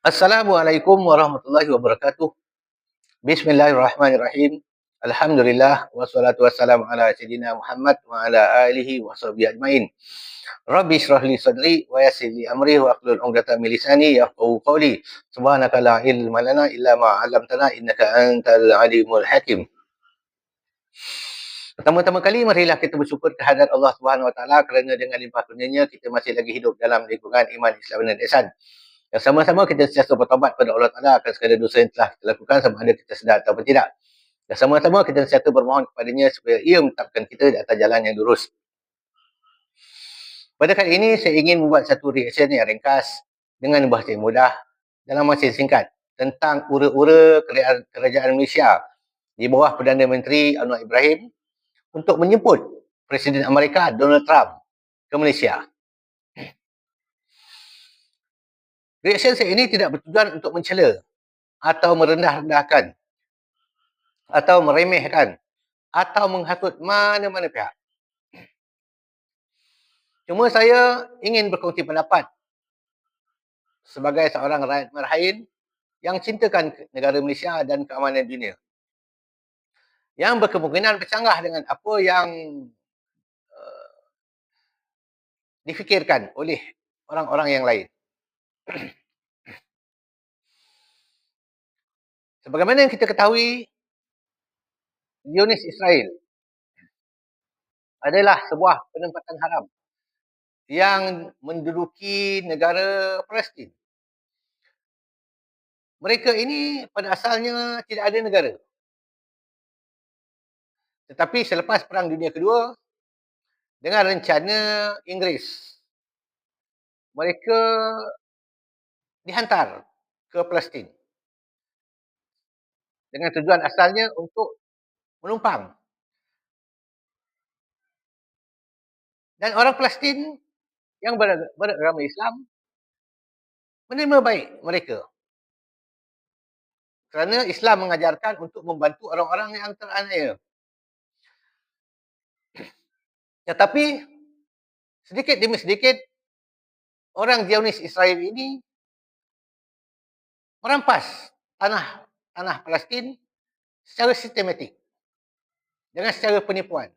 Assalamualaikum warahmatullahi wabarakatuh. Bismillahirrahmanirrahim. Alhamdulillah wassalatu wassalamu ala sayyidina Muhammad wa ala alihi wa sahbihi ajmain. Rabbi shrah li sadri wa yassir li amri wa hlul 'uqdatam min lisani yafqahu qawli. Subhanaka la ilma lana illa ma 'allamtana innaka antal alimul hakim. Pertama-tama kali marilah kita bersyukur kehadirat Allah Subhanahu Wa Taala kerana dengan limpah kurnianya kita masih lagi hidup dalam lingkungan iman Islam dan ihsan. Yang sama-sama kita sentiasa bertobat kepada Allah Ta'ala akan segala dosa yang telah kita lakukan sama ada kita sedar ataupun tidak. Dan sama-sama kita sentiasa bermohon kepadanya supaya ia menetapkan kita di atas jalan yang lurus. Pada kali ini saya ingin membuat satu reaction yang ringkas dengan bahasa yang mudah dalam masa yang singkat tentang ura-ura kerajaan Malaysia di bawah Perdana Menteri Anwar Ibrahim untuk menjemput Presiden Amerika Donald Trump ke Malaysia. Reaction saya ini tidak bertujuan untuk mencela atau merendah-rendahkan atau meremehkan atau menghasut mana-mana pihak. Cuma saya ingin berkongsi pendapat sebagai seorang rakyat merhain yang cintakan negara Malaysia dan keamanan dunia. Yang berkemungkinan bercanggah dengan apa yang uh, difikirkan oleh orang-orang yang lain. Sebagaimana yang kita ketahui, Zionis Israel adalah sebuah penempatan haram yang menduduki negara Palestin. Mereka ini pada asalnya tidak ada negara. Tetapi selepas Perang Dunia Kedua, dengan rencana Inggeris, mereka dihantar ke Palestin dengan tujuan asalnya untuk menumpang. Dan orang Palestin yang beragama Islam menerima baik mereka. Kerana Islam mengajarkan untuk membantu orang-orang yang teraniaya. Tetapi sedikit demi sedikit orang Zionis Israel ini merampas tanah tanah Palestin secara sistematik dengan secara penipuan.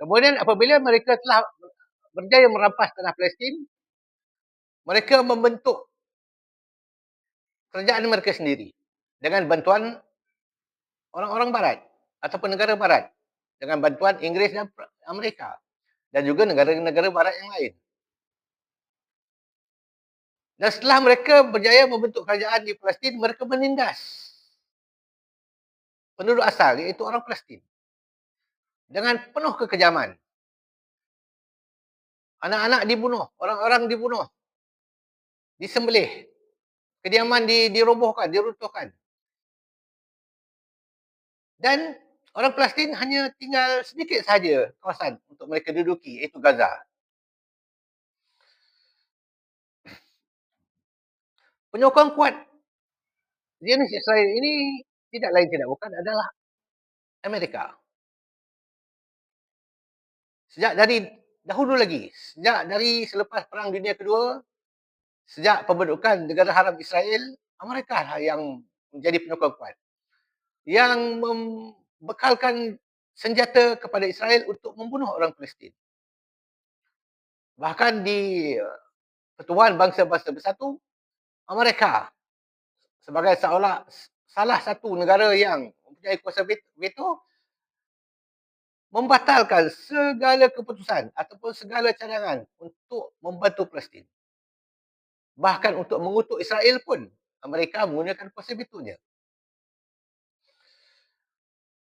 Kemudian apabila mereka telah berjaya merampas tanah Palestin, mereka membentuk kerajaan mereka sendiri dengan bantuan orang-orang barat ataupun negara barat dengan bantuan Inggeris dan Amerika dan juga negara-negara barat yang lain. Dan setelah mereka berjaya membentuk kerajaan di Palestin, mereka menindas penduduk asal iaitu orang Palestin dengan penuh kekejaman. Anak-anak dibunuh, orang-orang dibunuh, disembelih, kediaman di, dirobohkan, diruntuhkan. Dan orang Palestin hanya tinggal sedikit saja kawasan untuk mereka duduki iaitu Gaza. Penyokong kuat Zionis Israel ini tidak lain tidak bukan adalah Amerika. Sejak dari dahulu lagi, sejak dari selepas Perang Dunia Kedua, sejak pembentukan negara haram Israel, Amerika lah yang menjadi penyokong kuat. Yang membekalkan senjata kepada Israel untuk membunuh orang Palestin. Bahkan di Pertubuhan Bangsa-Bangsa Bersatu, Amerika sebagai seolah salah satu negara yang mempunyai kuasa veto membatalkan segala keputusan ataupun segala cadangan untuk membantu Palestin. Bahkan untuk mengutuk Israel pun Amerika menggunakan kuasa vetonya.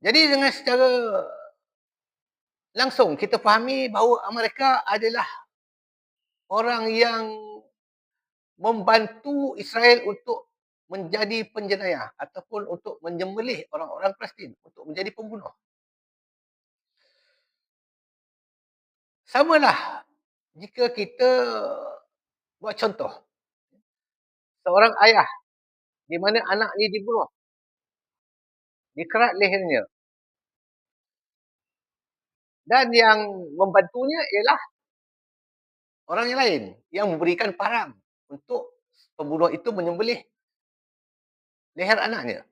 Jadi dengan secara langsung kita fahami bahawa Amerika adalah orang yang membantu Israel untuk menjadi penjenayah ataupun untuk menyembelih orang-orang Palestin untuk menjadi pembunuh. Samalah jika kita buat contoh. Seorang ayah di mana anak ni dibunuh. Dikerat lehernya. Dan yang membantunya ialah orang yang lain yang memberikan parang untuk pembunuh itu menyembelih leher anaknya.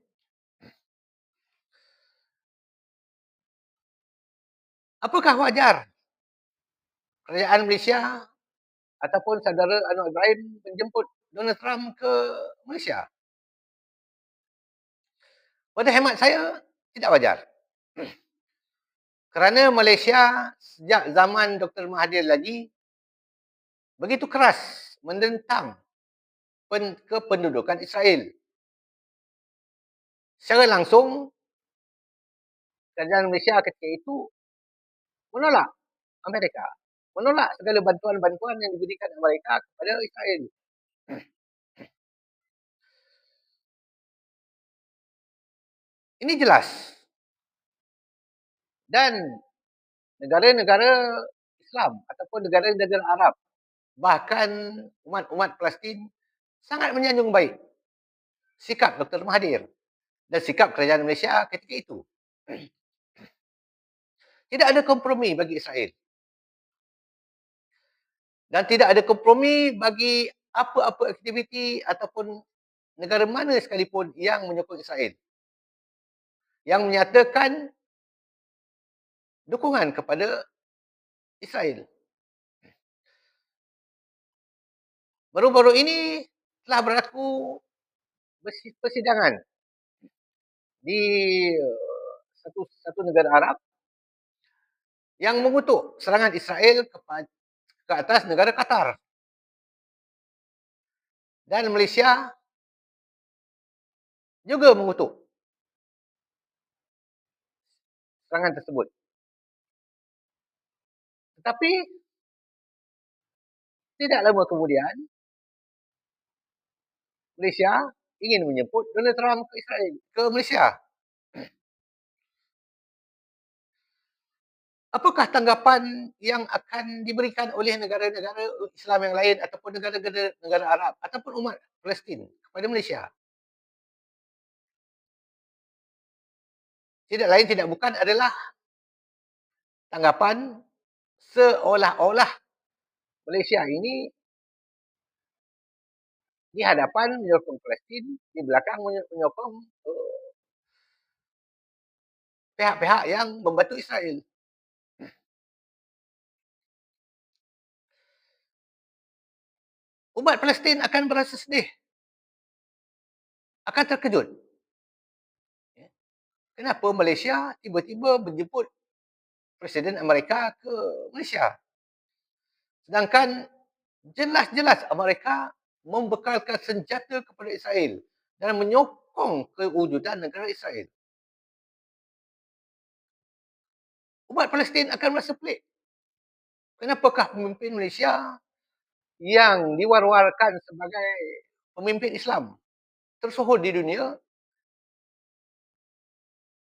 Apakah wajar kerajaan Malaysia ataupun saudara Anwar Ibrahim menjemput Donald Trump ke Malaysia? Pada hemat saya, tidak wajar. Kerana Malaysia sejak zaman Dr. Mahathir lagi begitu keras menentang kependudukan Israel. Secara langsung, kerajaan Malaysia ketika itu menolak Amerika. Menolak segala bantuan-bantuan yang diberikan Amerika kepada Israel. Ini jelas dan negara-negara Islam ataupun negara-negara Arab bahkan umat-umat Palestin sangat menyanjung baik sikap Dr. Mahathir dan sikap kerajaan Malaysia ketika itu. Tidak ada kompromi bagi Israel. Dan tidak ada kompromi bagi apa-apa aktiviti ataupun negara mana sekalipun yang menyokong Israel. Yang menyatakan dukungan kepada Israel. Baru-baru ini telah berlaku persidangan di uh, satu satu negara Arab yang mengutuk serangan Israel ke atas negara Qatar. Dan Malaysia juga mengutuk serangan tersebut. Tetapi tidak lama kemudian Malaysia ingin menyebut Donald Trump ke Israel, ke Malaysia. Apakah tanggapan yang akan diberikan oleh negara-negara Islam yang lain ataupun negara-negara negara Arab ataupun umat Palestin kepada Malaysia? Tidak lain tidak bukan adalah tanggapan seolah-olah Malaysia ini di hadapan menyokong Palestin, di belakang menyokong uh, pihak-pihak uh, yang membantu Israel. Umat Palestin akan berasa sedih. Akan terkejut. Kenapa Malaysia tiba-tiba menjemput Presiden Amerika ke Malaysia. Sedangkan jelas-jelas Amerika membekalkan senjata kepada Israel dan menyokong kewujudan negara Israel. Umat Palestin akan merasa pelik. Kenapakah pemimpin Malaysia yang diwar-warkan sebagai pemimpin Islam tersohor di dunia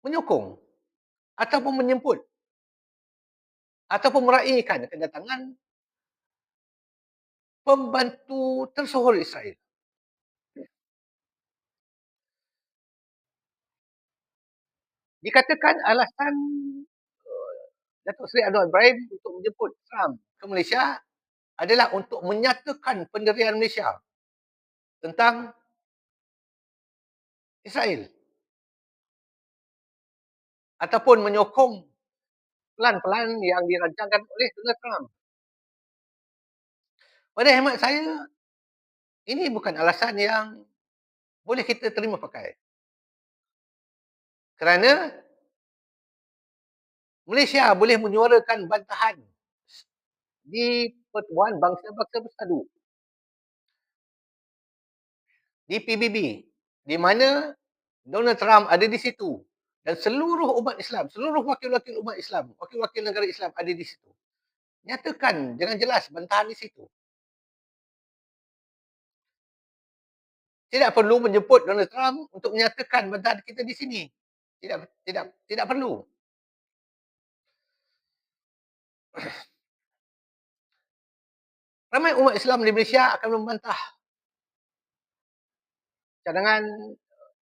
menyokong ataupun menyebut ataupun meraihkan kedatangan pembantu tersohor Israel. Dikatakan alasan uh, Datuk Seri Anwar Ibrahim untuk menjemput Trump ke Malaysia adalah untuk menyatakan pendirian Malaysia tentang Israel ataupun menyokong pelan-pelan yang dirancangkan oleh Donald Trump. Pada hemat saya, ini bukan alasan yang boleh kita terima pakai. Kerana Malaysia boleh menyuarakan bantahan di Pertubuhan Bangsa-Bangsa Bersatu. Di PBB. Di mana Donald Trump ada di situ dan seluruh umat Islam, seluruh wakil-wakil umat Islam, wakil-wakil negara Islam ada di situ. Nyatakan dengan jelas bantahan di situ. Tidak perlu menjemput Donald Trump untuk menyatakan bantahan kita di sini. Tidak tidak tidak perlu. Ramai umat Islam di Malaysia akan membantah cadangan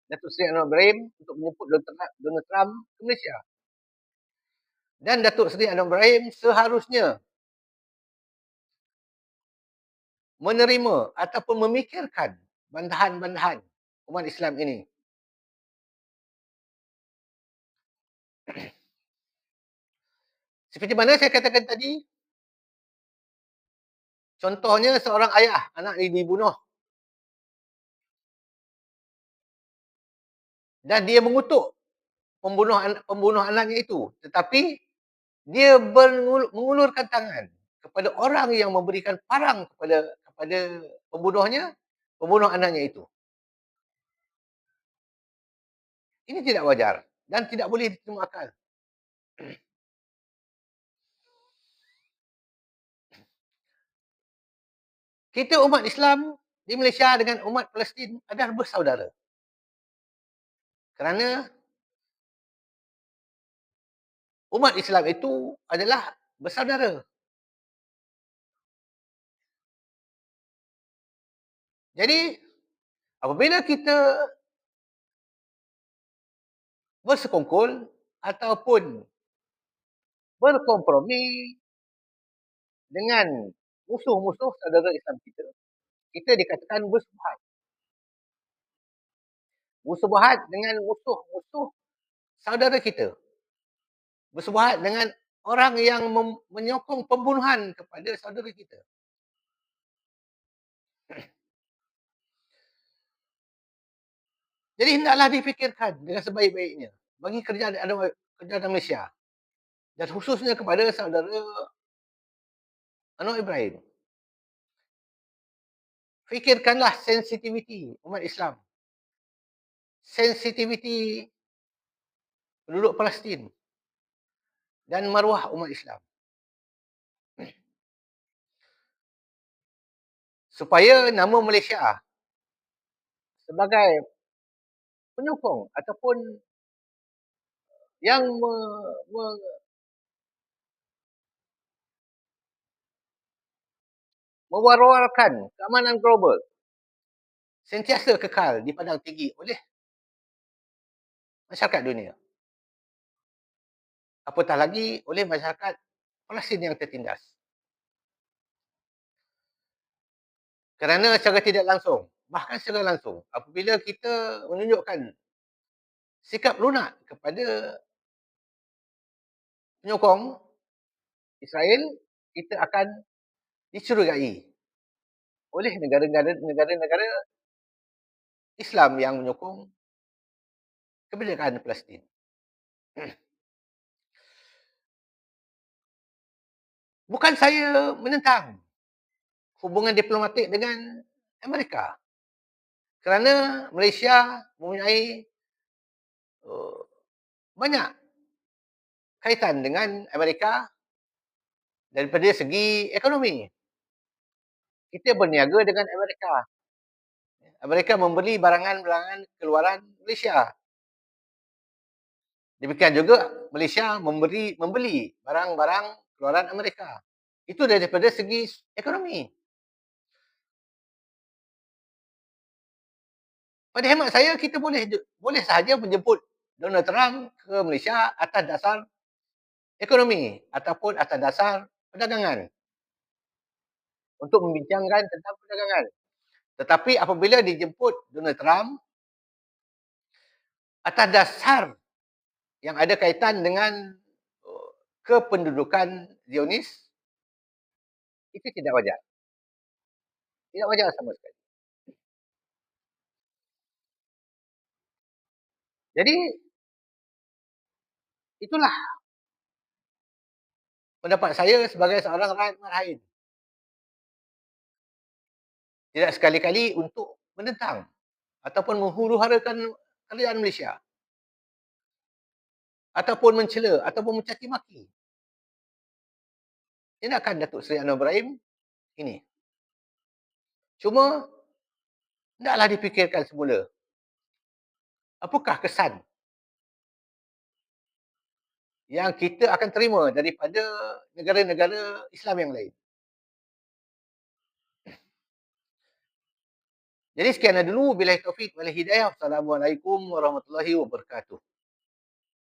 Datuk Seri Anwar Ibrahim untuk menyebut Donald Trump ke Malaysia. Dan Datuk Seri Anwar Ibrahim seharusnya menerima ataupun memikirkan bandahan-bandahan umat Islam ini. Seperti mana saya katakan tadi, contohnya seorang ayah, anak dibunuh. Dan dia mengutuk pembunuh pembunuh anaknya itu. Tetapi dia mengulurkan tangan kepada orang yang memberikan parang kepada kepada pembunuhnya, pembunuh anaknya itu. Ini tidak wajar dan tidak boleh diterima akal. Kita umat Islam di Malaysia dengan umat Palestin adalah bersaudara. Kerana umat Islam itu adalah bersaudara. Jadi, apabila kita bersekongkol ataupun berkompromi dengan musuh-musuh saudara Islam kita, kita dikatakan bersebuhat. Bersebuhat dengan musuh-musuh saudara kita. Bersebuhat dengan orang yang menyokong pembunuhan kepada saudara kita. Jadi hendaklah difikirkan dengan sebaik-baiknya bagi kerja ada kerja Malaysia. Dan khususnya kepada saudara Anwar Ibrahim. Fikirkanlah sensitiviti umat Islam. Sensitiviti penduduk Palestin dan maruah umat Islam. Supaya nama Malaysia sebagai penyokong ataupun yang me, me, mewar-warkan keamanan global sentiasa kekal dipandang tinggi oleh masyarakat dunia. Apatah lagi oleh masyarakat Palestin yang tertindas. Kerana secara tidak langsung, bahkan secara langsung, apabila kita menunjukkan sikap lunak kepada penyokong Israel, kita akan dicurigai oleh negara-negara Islam yang menyokong kebijakan Palestin. Bukan saya menentang hubungan diplomatik dengan Amerika. Kerana Malaysia mempunyai uh, banyak kaitan dengan Amerika daripada segi ekonomi kita berniaga dengan Amerika. Amerika membeli barangan-barangan keluaran Malaysia. Demikian juga Malaysia memberi membeli barang-barang keluaran Amerika. Itu daripada segi ekonomi. Pada hemat saya kita boleh boleh sahaja menjemput Donald Trump ke Malaysia atas dasar ekonomi ataupun atas dasar perdagangan untuk membincangkan tentang perdagangan. Tetapi apabila dijemput Donald Trump atas dasar yang ada kaitan dengan uh, kependudukan Zionis, itu tidak wajar. Tidak wajar sama sekali. Jadi, itulah pendapat saya sebagai seorang rakyat marhain tidak sekali-kali untuk menentang ataupun menghuru-harakan kerajaan Malaysia ataupun mencela ataupun mencaci maki. Tindakan Datuk Seri Anwar Ibrahim ini. Cuma hendaklah dipikirkan semula. Apakah kesan yang kita akan terima daripada negara-negara Islam yang lain? Jadi sekian dulu. Bila taufik wal hidayah. Assalamualaikum warahmatullahi wabarakatuh.